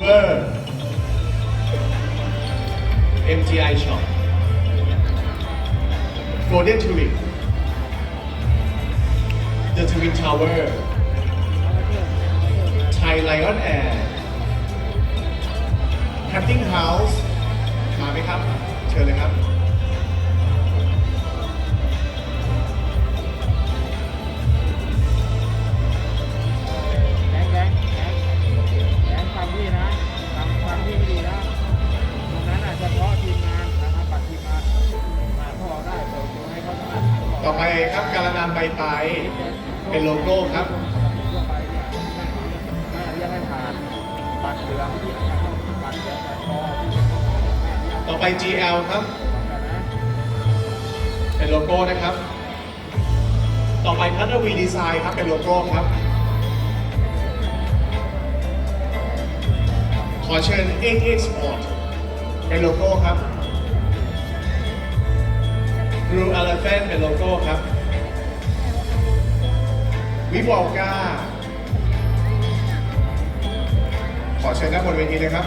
เวอร์ MGI Shop Golden Tulip The Twin Tower Thai Lion Air Camping House มาไหมครับ เชิญเลยครับ ครับการนานใบไตเป็นโลโก้ครับต่อไป GL ครับ เป็นโลโก้นะครับ ต่อไปพัทวีดีไซน์ครับเป็นโลโก้ครับ ขอเชิญ ATX Sport เป็นโลโก้ครับ Blue Elephant เป็นโลโก้ครับ วิวอลกาขอเชิญด้านบนเวทีเลยครับ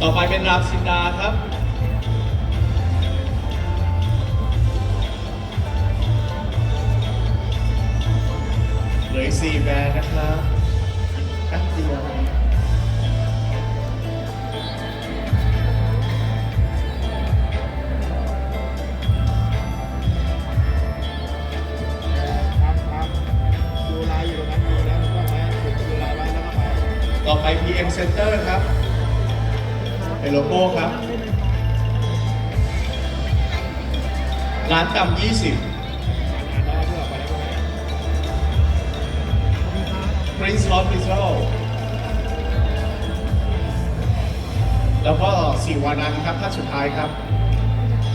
ต่อไปเป็นรามซินดาครับ อีกสี่แบรนด์นะครับแป๊บเดียวครับครับดูไลน์อยู่ตรงนั้นดีแล้วแล้วก็ไปดูไลน์บ้านน้ำไปต่อไป PM Center ครับ เป็นโลโก้ครับ ร้านตำ20 Prince Hospital แล้วก็สีวานันครับท่านสุดท้ายครับ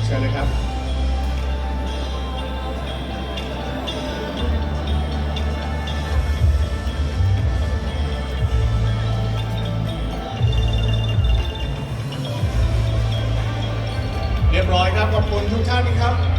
เชิญเลยครับ เรียบร้อยครับ ขอบคุณทุกท่านครับ